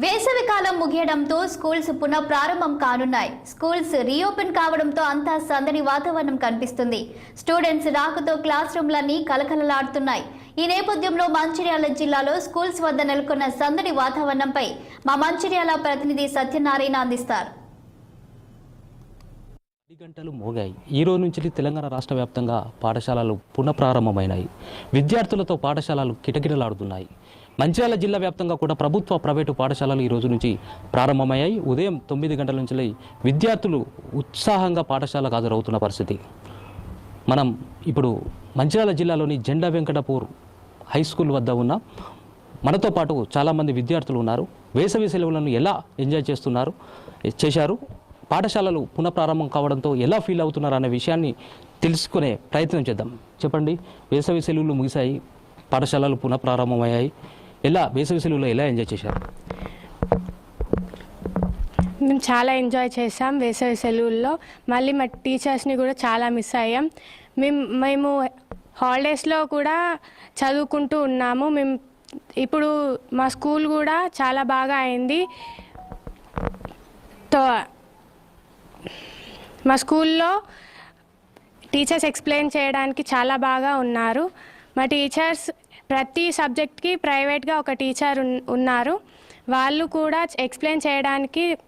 వేసవి కాలం ముగియడంతో స్కూల్స్ పునః ప్రారంభం కానున్నాయి. స్కూల్స్ రీఓపెన్ కావడంతో అంతా సందడి వాతావరణం కనిపిస్తుంది. స్టూడెంట్స్ రాకతో క్లాస్ రూమ్లన్నీ కలకలలాడుతున్నాయి. ఈ నేపథ్యంలో మంచిర్యాల జిల్లాలో స్కూల్స్ వద్ద నెలకొన్న సందడి వాతావరణంపై మా మంచిర్యాల ప్రతినిధి సత్యనారాయణ అందిస్తారు. గంటలు మోగాయి. ఈ రోజు నుంచి తెలంగాణ రాష్ట్ర వ్యాప్తంగా పాఠశాలలు పునఃప్రారంభమైనాయి. విద్యార్థులతో పాఠశాలలు కిటకిటలాడుతున్నాయి. మంచిర్యాల జిల్లా వ్యాప్తంగా కూడా ప్రభుత్వ ప్రైవేటు పాఠశాలలు ఈ రోజు నుంచి ప్రారంభమయ్యాయి. ఉదయం తొమ్మిది గంటల నుంచి విద్యార్థులు ఉత్సాహంగా పాఠశాలకు హాజరవుతున్న పరిస్థితి. మనం ఇప్పుడు మంచిర్యాల జిల్లాలోని జెండా వెంకటపూర్ హై స్కూల్ వద్ద ఉన్న మనతో పాటు చాలామంది విద్యార్థులు ఉన్నారు. వేసవి సెలవులను ఎలా ఎంజాయ్ చేస్తున్నారు? చేశారు. పాఠశాలలు పునఃప్రారంభం కావడంతో ఎలా ఫీల్ అవుతున్నారు అనే విషయాన్ని తెలుసుకునే ప్రయత్నం చేద్దాం. చెప్పండి. వేసవి సెలవులు ముగిశాయి. పాఠశాలలు పునఃప్రారంభమయ్యాయి. ఎలా వేసవి సెలవులో ఎలా ఎంజాయ్ చేశారు? మేము చాలా ఎంజాయ్ చేసాం వేసవి సెలవుల్లో మళ్ళీ మా టీచర్స్ని కూడా చాలా మిస్ అయ్యాం. మేము మేము హాలిడేస్లో కూడా చదువుకుంటూ ఉన్నాము. మేము ఇప్పుడు మా స్కూల్ కూడా చాలా బాగా అయింది. తో మా స్కూల్లో టీచర్స్ ఎక్స్ప్లెయిన్ చేయడానికి చాలా బాగా ఉన్నారు. మా టీచర్స్ ప్రతి సబ్జెక్ట్కి ప్రైవేట్గా ఒక టీచర్ ఉన్నారు. వాళ్ళు కూడా ఎక్స్ప్లెయిన్ చేయడానికి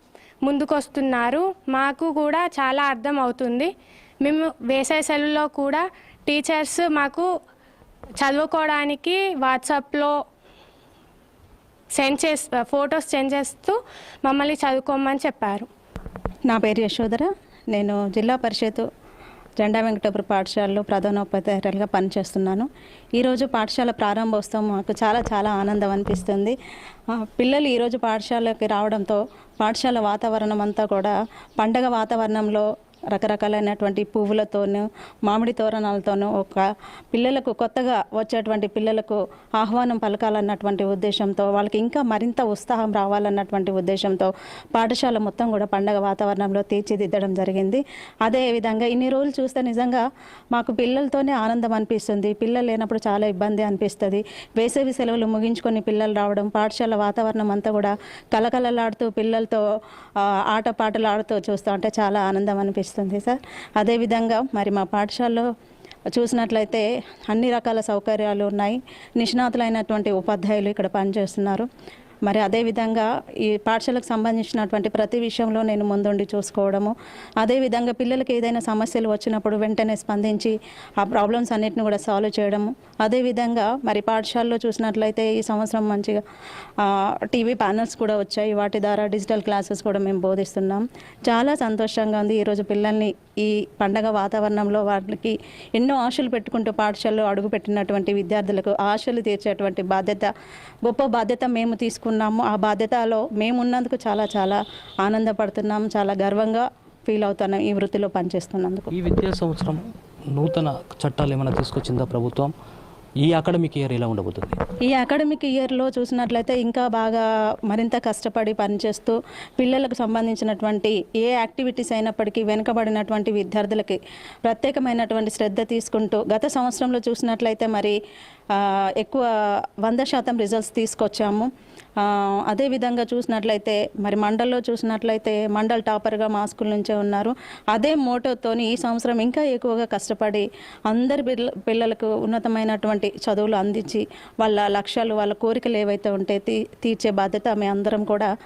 ముందుకొస్తున్నారు. మాకు కూడా చాలా అర్థం అవుతుంది. మేము వేసవి సెలవులో కూడా టీచర్స్ మాకు చదువుకోవడానికి వాట్సాప్లో సెండ్ చేస్ ఫొటోస్ సెండ్ చేస్తూ మమ్మల్ని చదువుకోమని చెప్పారు. నా పేరు యశోధర. నేను జిల్లా పరిషత్ జెండా వెంకటపుర పాఠశాలలో ప్రధానోపాధ్యాయులుగా పనిచేస్తున్నాను. ఈరోజు పాఠశాల ప్రారంభోత్సవం మాకు చాలా చాలా ఆనందం అనిపిస్తుంది. పిల్లలు ఈరోజు పాఠశాలకి రావడంతో పాఠశాల వాతావరణం అంతా కూడా పండగ వాతావరణంలో రకరకాలైనటువంటి పువ్వులతోనూ మామిడి తోరణాలతోనూ ఒక పిల్లలకు కొత్తగా వచ్చేటువంటి పిల్లలకు ఆహ్వానం పలకాలన్నటువంటి ఉద్దేశంతో వాళ్ళకి ఇంకా మరింత ఉత్సాహం రావాలన్నటువంటి ఉద్దేశంతో పాఠశాల మొత్తం కూడా పండగ వాతావరణంలో తీర్చిదిద్దడం జరిగింది. అదే విధంగా ఇన్ని రోజులు చూస్తే నిజంగా మాకు పిల్లలతోనే ఆనందం అనిపిస్తుంది. పిల్లలు లేనప్పుడు చాలా ఇబ్బంది అనిపిస్తుంది. వేసవి సెలవులు ముగించుకొని పిల్లలు రావడం పాఠశాల వాతావరణం అంతా కూడా కలకలలాడుతూ పిల్లలతో ఆటపాటలు ఆడుతూ చూస్తూ ఉంటే చాలా ఆనందం అనిపిస్తుంది. సార్. అదేవిధంగా మరి మా పాఠశాలలో చూసినట్లయితే అన్ని రకాల సౌకర్యాలు ఉన్నాయి. నిష్ణాతులైనటువంటి ఉపాధ్యాయులు ఇక్కడ పనిచేస్తున్నారు. మరి అదేవిధంగా ఈ పాఠశాలకు సంబంధించినటువంటి ప్రతి విషయంలో నేను ముందుండి చూసుకోవడము. అదేవిధంగా పిల్లలకి ఏదైనా సమస్యలు వచ్చినప్పుడు వెంటనే స్పందించి ఆ ప్రాబ్లమ్స్ అన్నిటిని కూడా సాల్వ్ చేయడము. అదేవిధంగా మరి పాఠశాలలో చూసినట్లయితే ఈ సంవత్సరం మంచిగా టీవీ ప్యానల్స్ కూడా వచ్చాయి. వాటి ద్వారా డిజిటల్ క్లాసెస్ కూడా మేము బోధిస్తున్నాం. చాలా సంతోషంగా ఉంది. ఈరోజు పిల్లల్ని ఈ పండగ వాతావరణంలో వాళ్ళకి ఎన్నో ఆశలు పెట్టుకుంటూ పాఠశాలలో అడుగుపెట్టినటువంటి విద్యార్థులకు ఆశలు తీర్చేటువంటి బాధ్యత గొప్ప బాధ్యత మేము తీసుకున్నాము ఆ బాధ్యతలో మేము ఉన్నందుకు చాలా చాలా ఆనందపడుతున్నాం. చాలా గర్వంగా ఫీల్ అవుతున్నాం ఈ వృత్తిలో పనిచేస్తున్నందుకు. ఈ విద్యా సంవత్సరం నూతన చట్టాలు ఏమైనా తీసుకొచ్చిందా ప్రభుత్వం? ఈ అకాడమిక్ ఇయర్ ఎలా ఉండబోతుంది? ఈ అకాడమిక్ ఇయర్లో చూసినట్లయితే ఇంకా బాగా మరింత కష్టపడి పనిచేస్తూ పిల్లలకు సంబంధించినటువంటి ఏ యాక్టివిటీస్ అయినప్పటికీ వెనుకబడినటువంటి విద్యార్థులకి ప్రత్యేకమైనటువంటి శ్రద్ధ తీసుకుంటూ గత సంవత్సరంలో చూసినట్లయితే మరి ఎక్కువ వంద శాతం రిజల్ట్స్ తీసుకొచ్చాము. అదేవిధంగా చూసినట్లయితే మరి మండల్లో చూసినట్లయితే మండల్ టాపర్గా మా స్కూల్ నుంచే ఉన్నారు. అదే మోటోతోని ఈ సంవత్సరం ఇంకా ఎక్కువగా కష్టపడి అందరి పిల్ల పిల్లలకు ఉన్నతమైనటువంటి చదువులు అందించి వాళ్ళ లక్ష్యాలు వాళ్ళ కోరికలు ఏవైతే ఉంటే తీ తీర్చే బాధ్యత మేము అందరం కూడా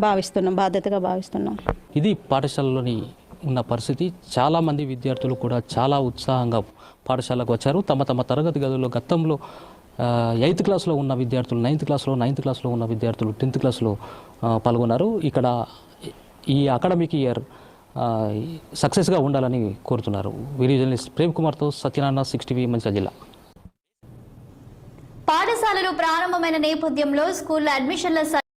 భావిస్తున్నాం బాధ్యతగా భావిస్తున్నాం. ఇది పాఠశాలలోని ఉన్న పరిస్థితి. చాలామంది విద్యార్థులు కూడా చాలా ఉత్సాహంగా పాఠశాలకు వచ్చారు. తమ తమ తరగతి గదుల్లో గతంలో ఎయిత్ క్లాస్లో ఉన్న విద్యార్థులు నైన్త్ క్లాస్లో నైన్త్ క్లాస్లో ఉన్న విద్యార్థులు టెన్త్ క్లాస్లో పాల్గొన్నారు. ఇక్కడ ఈ అకాడమిక్ ఇయర్ సక్సెస్గా ఉండాలని కోరుతున్నారు. వీరి జర్నలిస్ట్ ప్రేమ్ కుమార్తో సత్యనారాయణ సిక్స్ టీవీ మంచిర్యాల జిల్లా. పాఠశాలలు ప్రారంభమైన నేపథ్యంలో స్కూల్ అడ్మిషన్ల